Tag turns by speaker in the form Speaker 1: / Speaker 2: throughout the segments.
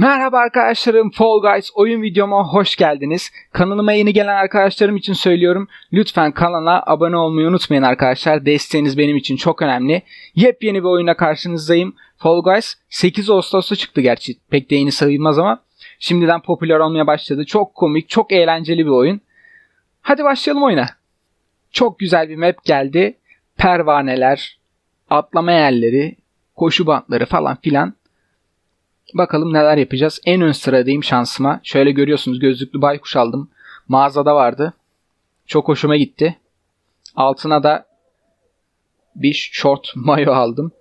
Speaker 1: Merhaba arkadaşlarım, Fall Guys oyun videoma hoş geldiniz. Kanalıma yeni gelen arkadaşlarım için söylüyorum. Lütfen kanala abone olmayı unutmayın arkadaşlar. Desteğiniz benim için çok önemli. Yepyeni bir oyuna karşınızdayım. Fall Guys 8 Ağustos'ta çıktı gerçi. Pek de yeni sayılmaz ama şimdiden popüler olmaya başladı. Çok komik, çok eğlenceli bir oyun. Hadi başlayalım oyuna. Çok güzel bir map geldi. Pervaneler, atlama yerleri, koşu bantları falan filan. Bakalım neler yapacağız. En ön sıradayım şansıma. Şöyle görüyorsunuz gözlüklü baykuş aldım. Mağazada vardı. Çok hoşuma gitti. Altına da bir short mayo aldım.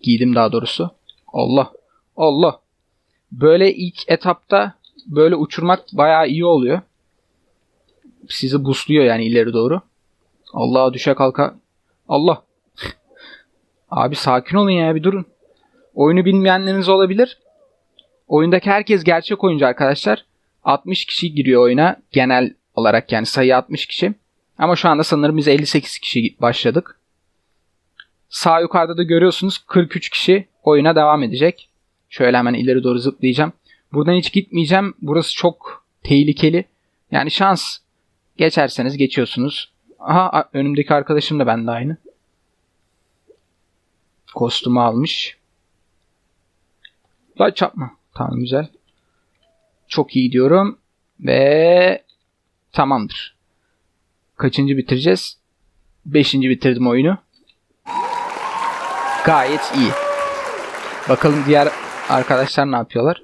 Speaker 1: Giydim daha doğrusu. Allah. Allah. Böyle ilk etapta böyle uçurmak bayağı iyi oluyor. Sizi busluyor yani ileri doğru. Allah düşe kalka. Allah. Abi sakin olun ya bir durun. Oyunu bilmeyenleriniz olabilir. Oyundaki herkes gerçek oyuncu arkadaşlar. 60 kişi giriyor oyuna genel olarak yani sayı 60 kişi. Ama şu anda sanırım biz 58 kişi başladık. Sağ yukarıda da görüyorsunuz 43 kişi oyuna devam edecek. Şöyle hemen ileri doğru zıplayacağım. Buradan hiç gitmeyeceğim. Burası çok tehlikeli. Yani şans. Geçerseniz geçiyorsunuz. Aha önümdeki arkadaşım da bende aynı. Kostümü almış. La çarpma. Tamam güzel. Çok iyi diyorum. Ve tamamdır. Kaçıncı bitireceğiz? Beşinci bitirdim oyunu. Gayet iyi. Bakalım diğer arkadaşlar ne yapıyorlar.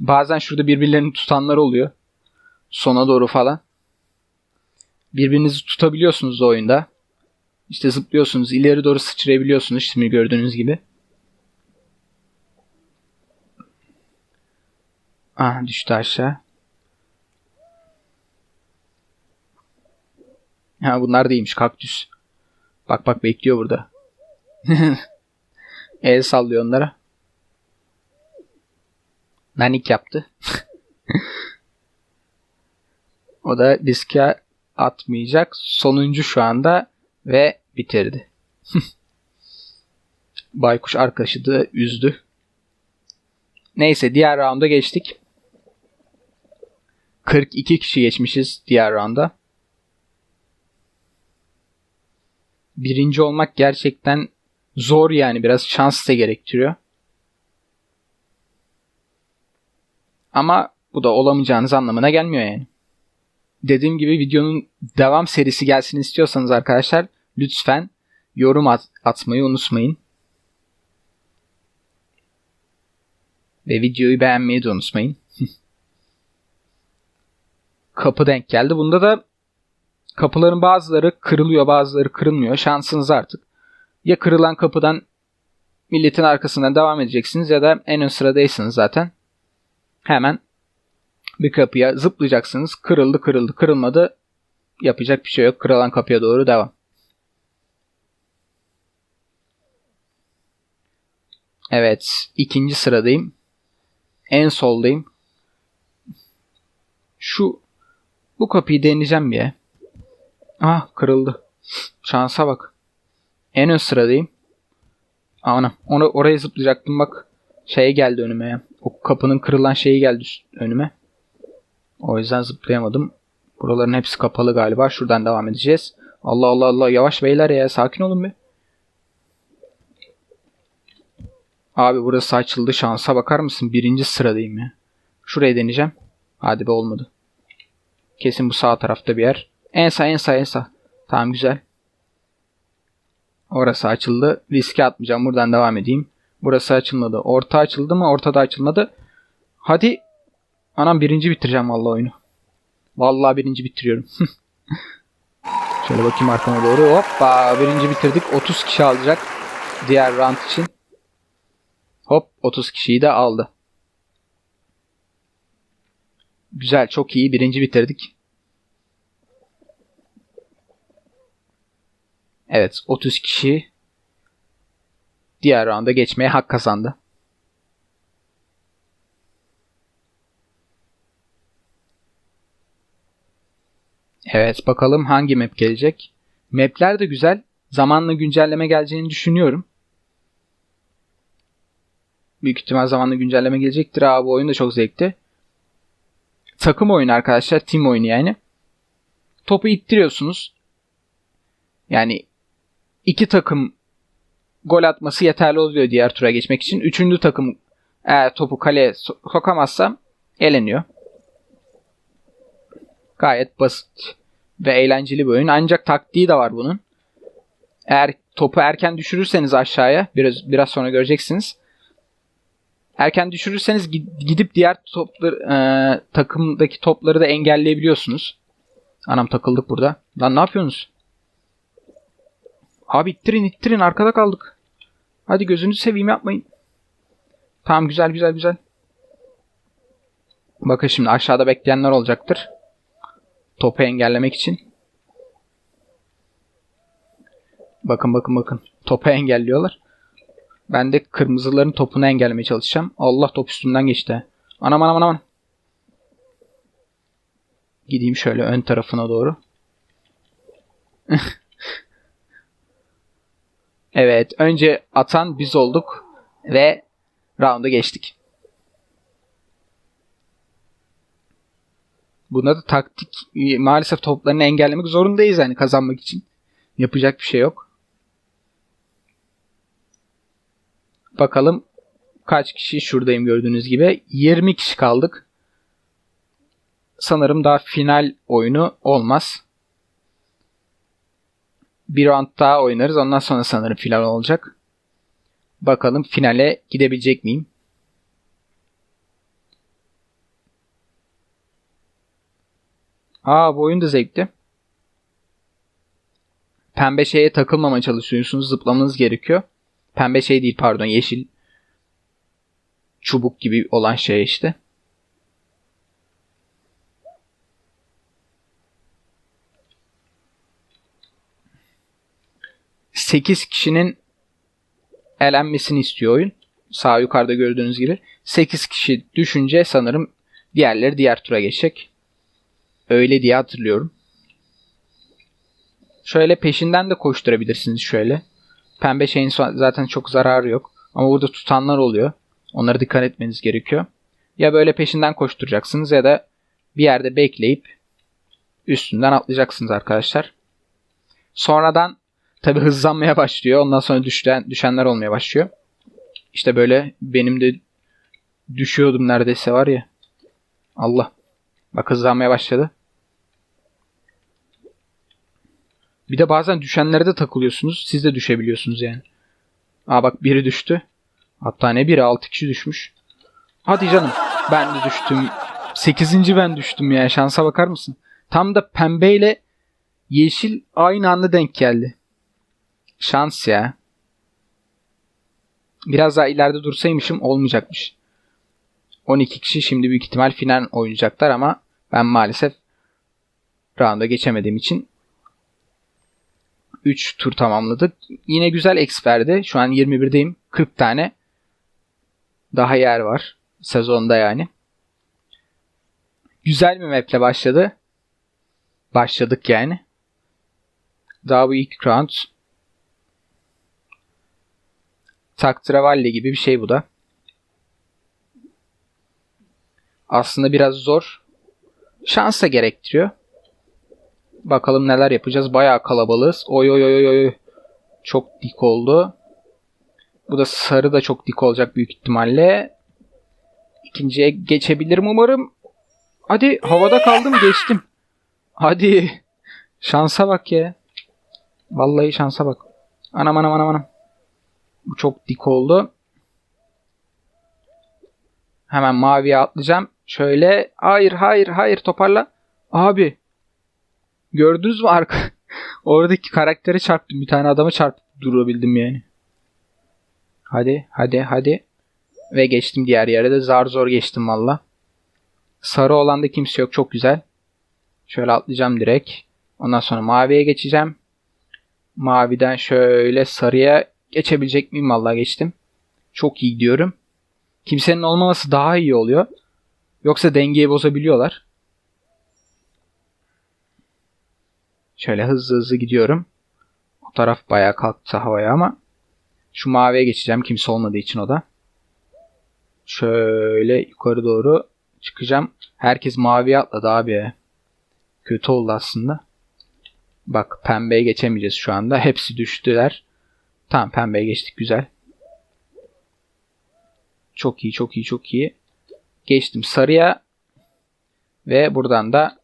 Speaker 1: Bazen şurada birbirlerini tutanlar oluyor. Sona doğru falan. Birbirinizi tutabiliyorsunuz oyunda. İşte zıplıyorsunuz. ileri doğru sıçrayabiliyorsunuz. Şimdi gördüğünüz gibi. Ah düştü aşağı. Ha bunlar değilmiş kaktüs. Bak bak bekliyor burada. El sallıyor onlara. Nanik yaptı. o da riske atmayacak. Sonuncu şu anda ve bitirdi. Baykuş arkadaşı da üzdü. Neyse diğer rounda geçtik. 42 kişi geçmişiz diğer rounda. Birinci olmak gerçekten zor yani biraz şans da gerektiriyor. Ama bu da olamayacağınız anlamına gelmiyor yani. Dediğim gibi videonun devam serisi gelsin istiyorsanız arkadaşlar lütfen yorum at- atmayı unutmayın. Ve videoyu beğenmeyi de unutmayın kapı denk geldi. Bunda da kapıların bazıları kırılıyor bazıları kırılmıyor. Şansınız artık. Ya kırılan kapıdan milletin arkasından devam edeceksiniz ya da en ön sıradaysanız zaten hemen bir kapıya zıplayacaksınız. Kırıldı kırıldı kırılmadı yapacak bir şey yok. Kırılan kapıya doğru devam. Evet ikinci sıradayım. En soldayım. Şu bu kapıyı deneyeceğim bir. Ah kırıldı. Şansa bak. En ön sıradayım. Anam. Onu, oraya zıplayacaktım bak. Şey geldi önüme ya. O kapının kırılan şeyi geldi önüme. O yüzden zıplayamadım. Buraların hepsi kapalı galiba. Şuradan devam edeceğiz. Allah Allah Allah. Yavaş beyler ya. Sakin olun bir. Abi burası açıldı. Şansa bakar mısın? Birinci sıradayım ya. Şuraya deneyeceğim. Hadi be olmadı. Kesin bu sağ tarafta bir yer. En sağ en sağ en sağ. Tamam güzel. Orası açıldı. Riske atmayacağım. Buradan devam edeyim. Burası açılmadı. Orta açıldı mı? Ortada açılmadı. Hadi. Anam birinci bitireceğim vallahi oyunu. Vallahi birinci bitiriyorum. Şöyle bakayım arkama doğru. Hoppa birinci bitirdik. 30 kişi alacak. Diğer round için. Hop 30 kişiyi de aldı. Güzel çok iyi. Birinci bitirdik. Evet 30 kişi diğer rounda geçmeye hak kazandı. Evet bakalım hangi map gelecek. Mapler de güzel. Zamanla güncelleme geleceğini düşünüyorum. Büyük ihtimal zamanla güncelleme gelecektir. Aa bu oyun da çok zevkli. Takım oyunu arkadaşlar. Team oyunu yani. Topu ittiriyorsunuz. Yani iki takım gol atması yeterli oluyor diğer tura geçmek için. Üçüncü takım eğer topu kaleye sokamazsa eleniyor. Gayet basit ve eğlenceli bir oyun. Ancak taktiği de var bunun. Eğer topu erken düşürürseniz aşağıya biraz biraz sonra göreceksiniz. Erken düşürürseniz gidip diğer toplar e, takımdaki topları da engelleyebiliyorsunuz. Anam takıldık burada. Lan ne yapıyorsunuz? Abi ittirin ittirin arkada kaldık. Hadi gözünüzü seveyim yapmayın. Tamam güzel güzel güzel. Bakın şimdi aşağıda bekleyenler olacaktır. Topu engellemek için. Bakın bakın bakın. Topu engelliyorlar. Ben de kırmızıların topunu engellemeye çalışacağım. Allah top üstümden geçti. Anam anam anam. Gideyim şöyle ön tarafına doğru. evet. Önce atan biz olduk. Ve round'a geçtik. Buna da taktik maalesef toplarını engellemek zorundayız yani kazanmak için. Yapacak bir şey yok. Bakalım kaç kişi şuradayım gördüğünüz gibi. 20 kişi kaldık. Sanırım daha final oyunu olmaz. Bir round daha oynarız. Ondan sonra sanırım final olacak. Bakalım finale gidebilecek miyim? Aa bu oyun da zevkli. Pembe şeye takılmamaya çalışıyorsunuz. Zıplamanız gerekiyor. Pembe şey değil pardon yeşil çubuk gibi olan şey işte. Sekiz kişinin elenmesini istiyor oyun. Sağ yukarıda gördüğünüz gibi. 8 kişi düşünce sanırım diğerleri diğer tura geçecek. Öyle diye hatırlıyorum. Şöyle peşinden de koşturabilirsiniz şöyle. Pembe şeyin zaten çok zararı yok. Ama burada tutanlar oluyor. Onlara dikkat etmeniz gerekiyor. Ya böyle peşinden koşturacaksınız ya da bir yerde bekleyip üstünden atlayacaksınız arkadaşlar. Sonradan tabi hızlanmaya başlıyor. Ondan sonra düşen, düşenler olmaya başlıyor. İşte böyle benim de düşüyordum neredeyse var ya. Allah. Bak hızlanmaya başladı. Bir de bazen düşenlere de takılıyorsunuz. Siz de düşebiliyorsunuz yani. Aa bak biri düştü. Hatta ne biri 6 kişi düşmüş. Hadi canım. Ben de düştüm. 8. ben düştüm ya. Şansa bakar mısın? Tam da pembeyle yeşil aynı anda denk geldi. Şans ya. Biraz daha ileride dursaymışım olmayacakmış. 12 kişi şimdi büyük ihtimal final oynayacaklar ama ben maalesef round'a geçemediğim için 3 tur tamamladık. Yine güzel X. Şu an 21'deyim. 40 tane daha yer var. Sezonda yani. Güzel bir maple başladı. Başladık yani. Daha bu ilk round. Taktravalle gibi bir şey bu da. Aslında biraz zor. Şans da gerektiriyor. Bakalım neler yapacağız. Bayağı kalabalığız. Oy oy oy oy. Çok dik oldu. Bu da sarı da çok dik olacak büyük ihtimalle. İkinciye geçebilirim umarım. Hadi havada kaldım geçtim. Hadi. Şansa bak ya. Vallahi şansa bak. Anam anam anam anam. Bu çok dik oldu. Hemen maviye atlayacağım. Şöyle. Hayır hayır hayır toparla. Abi. Gördünüz mü arka? Oradaki karakteri çarptım. Bir tane adamı çarpıp durabildim yani. Hadi hadi hadi. Ve geçtim diğer yere de zar zor geçtim valla. Sarı olan da kimse yok. Çok güzel. Şöyle atlayacağım direkt. Ondan sonra maviye geçeceğim. Maviden şöyle sarıya geçebilecek miyim? Valla geçtim. Çok iyi gidiyorum. Kimsenin olmaması daha iyi oluyor. Yoksa dengeyi bozabiliyorlar. Şöyle hızlı hızlı gidiyorum. O taraf bayağı kalktı havaya ama şu maviye geçeceğim kimse olmadığı için o da. Şöyle yukarı doğru çıkacağım. Herkes maviye atladı abi. Kötü oldu aslında. Bak pembeye geçemeyeceğiz şu anda. Hepsi düştüler. Tamam pembeye geçtik güzel. Çok iyi çok iyi çok iyi. Geçtim sarıya. Ve buradan da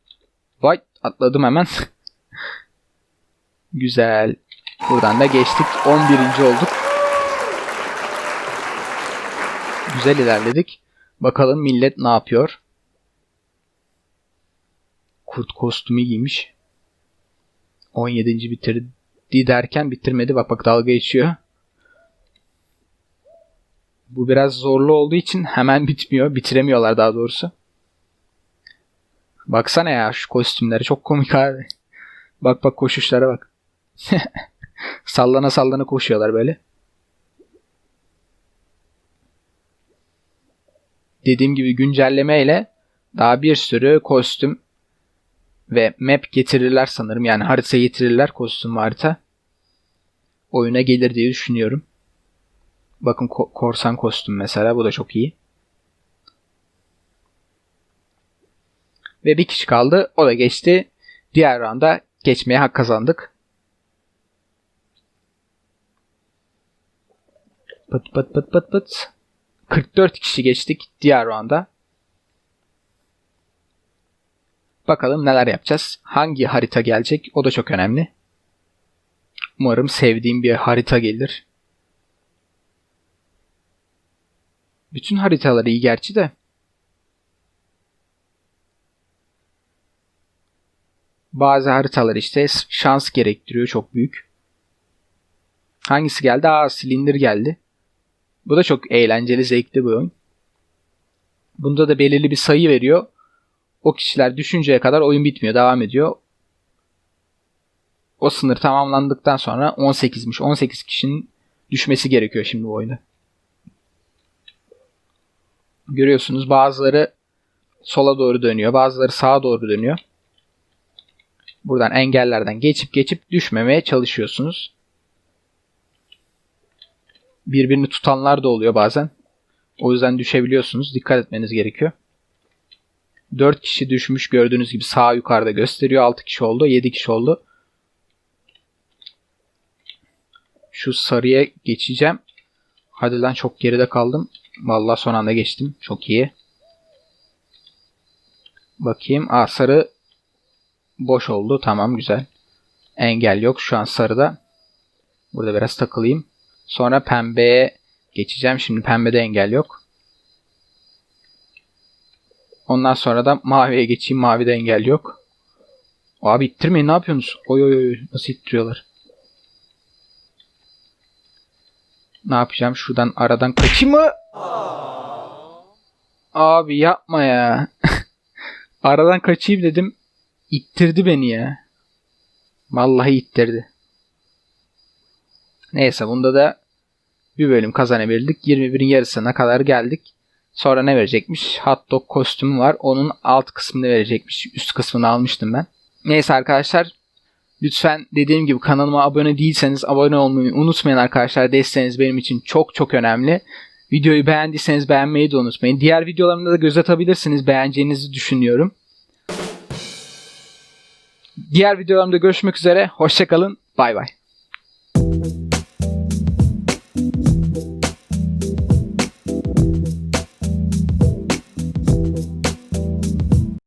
Speaker 1: white atladım hemen. güzel. Buradan da geçtik. 11. olduk. Güzel ilerledik. Bakalım millet ne yapıyor. Kurt kostümü giymiş. 17. bitirdi derken bitirmedi. Bak bak dalga geçiyor. Bu biraz zorlu olduğu için hemen bitmiyor. Bitiremiyorlar daha doğrusu. Baksana ya şu kostümleri çok komik abi. Bak bak koşuşlara bak. sallana sallana koşuyorlar böyle. Dediğim gibi güncellemeyle daha bir sürü kostüm ve map getirirler sanırım. Yani harita getirirler kostüm harita. Oyuna gelir diye düşünüyorum. Bakın ko- korsan kostüm mesela bu da çok iyi. Ve bir kişi kaldı. O da geçti. Diğer rounda geçmeye hak kazandık. Pıt pıt pıt pıt pıt. 44 kişi geçtik diğer rounda. Bakalım neler yapacağız. Hangi harita gelecek? O da çok önemli. Umarım sevdiğim bir harita gelir. Bütün haritalar iyi gerçi de. Bazı haritalar işte şans gerektiriyor çok büyük. Hangisi geldi? Aa silindir geldi. Bu da çok eğlenceli, zevkli bir oyun. Bunda da belirli bir sayı veriyor. O kişiler düşünceye kadar oyun bitmiyor, devam ediyor. O sınır tamamlandıktan sonra 18'miş. 18 kişinin düşmesi gerekiyor şimdi bu oyunda. Görüyorsunuz bazıları sola doğru dönüyor, bazıları sağa doğru dönüyor. Buradan engellerden geçip geçip düşmemeye çalışıyorsunuz. Birbirini tutanlar da oluyor bazen. O yüzden düşebiliyorsunuz. Dikkat etmeniz gerekiyor. 4 kişi düşmüş gördüğünüz gibi sağ yukarıda gösteriyor. 6 kişi oldu. 7 kişi oldu. Şu sarıya geçeceğim. Hadi lan çok geride kaldım. Vallahi son anda geçtim. Çok iyi. Bakayım. Aa sarı boş oldu. Tamam güzel. Engel yok. Şu an sarıda. Burada biraz takılayım. Sonra pembeye geçeceğim. Şimdi pembede engel yok. Ondan sonra da maviye geçeyim. Mavide engel yok. Abi ittirmeyin ne yapıyorsunuz? Oy oy oy nasıl ittiriyorlar? Ne yapacağım? Şuradan aradan kaçayım mı? Abi yapma ya. aradan kaçayım dedim. İttirdi beni ya. Vallahi ittirdi. Neyse bunda da bir bölüm kazanabildik. 21'in yarısına kadar geldik. Sonra ne verecekmiş? Hot dog kostümü var. Onun alt kısmını verecekmiş. Üst kısmını almıştım ben. Neyse arkadaşlar. Lütfen dediğim gibi kanalıma abone değilseniz abone olmayı unutmayın arkadaşlar. Desteğiniz benim için çok çok önemli. Videoyu beğendiyseniz beğenmeyi de unutmayın. Diğer videolarımda da göz atabilirsiniz. Beğeneceğinizi düşünüyorum. Diğer videolarımda görüşmek üzere. Hoşçakalın. Bay bay.